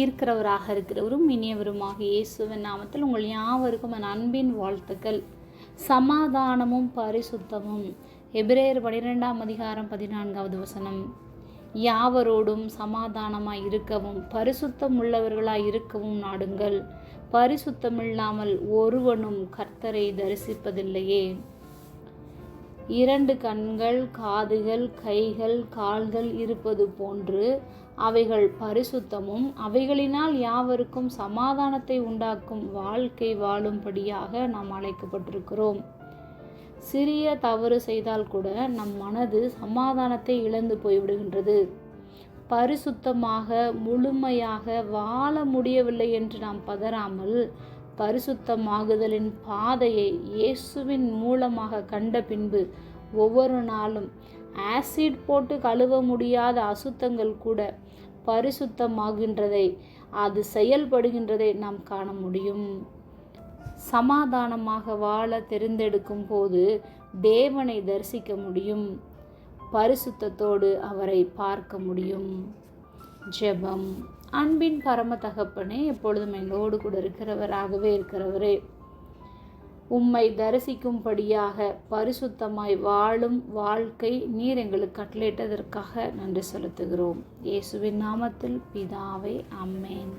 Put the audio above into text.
ஈர்க்கிறவராக இருக்கிறவரும் இனியவருமாக இயேசுவின் நாமத்தில் உங்கள் யாவருக்கும் என் அன்பின் வாழ்த்துக்கள். சமாதானமும் பரிசுத்தமும். எபிரேயர் பனிரெண்டாம் அதிகாரம் பதினான்காவது வசனம். யாவரோடும் சமாதானமாய் இருக்கவும் பரிசுத்தம் உள்ளவர்களாய் இருக்கவும் நாடுங்கள். பரிசுத்தமில்லாமல் ஒருவனும் கர்த்தரை தரிசிப்பதில்லையே. இரண்டு கண்கள் காதுகள் கைகள் கால்கள் இருப்பது போன்று அவைகள் பரிசுத்தமும் அவைகளினால் யாவருக்கும் சமாதானத்தை உண்டாக்கும் வாழ்க்கை வாழும்படியாக நாம் அழைக்கப்பட்டிருக்கிறோம். சிறிய தவறு செய்தால் கூட நம் மனது சமாதானத்தை இழந்து போய்விடுகின்றது. பரிசுத்தமாக முழுமையாக வாழ முடியவில்லை என்று நாம் பதறாமல் பரிசுத்தமாகுதலின் பாதையை இயேசுவின் மூலமாக கண்ட பின்பு ஒவ்வொரு நாளும் ஆசிட் போட்டு கழுவ முடியாத அசுத்தங்கள் கூட பரிசுத்தமாகின்றதை அது செயல்படுகின்றதை நாம் காண முடியும். சமாதானமாக வாழ தெரிந்தெடுக்கும் போது தேவனை தரிசிக்க முடியும். பரிசுத்தத்தோடு அவரை பார்க்க முடியும். ஜெபம். அன்பின் பரம தகப்பனே எப்பொழுதும் எங்களோடு கூட இருக்கிறவராகவே இருக்கிறவரே. உம்மை தரிசிக்கும்படியாக பரிசுத்தமாய் வாழும் வாழ்க்கை நீர் எங்களுக்கு கட்டளையிட்டதற்காக நன்றி செலுத்துகிறோம். இயேசுவின் நாமத்தில் பிதாவே அம்மேன்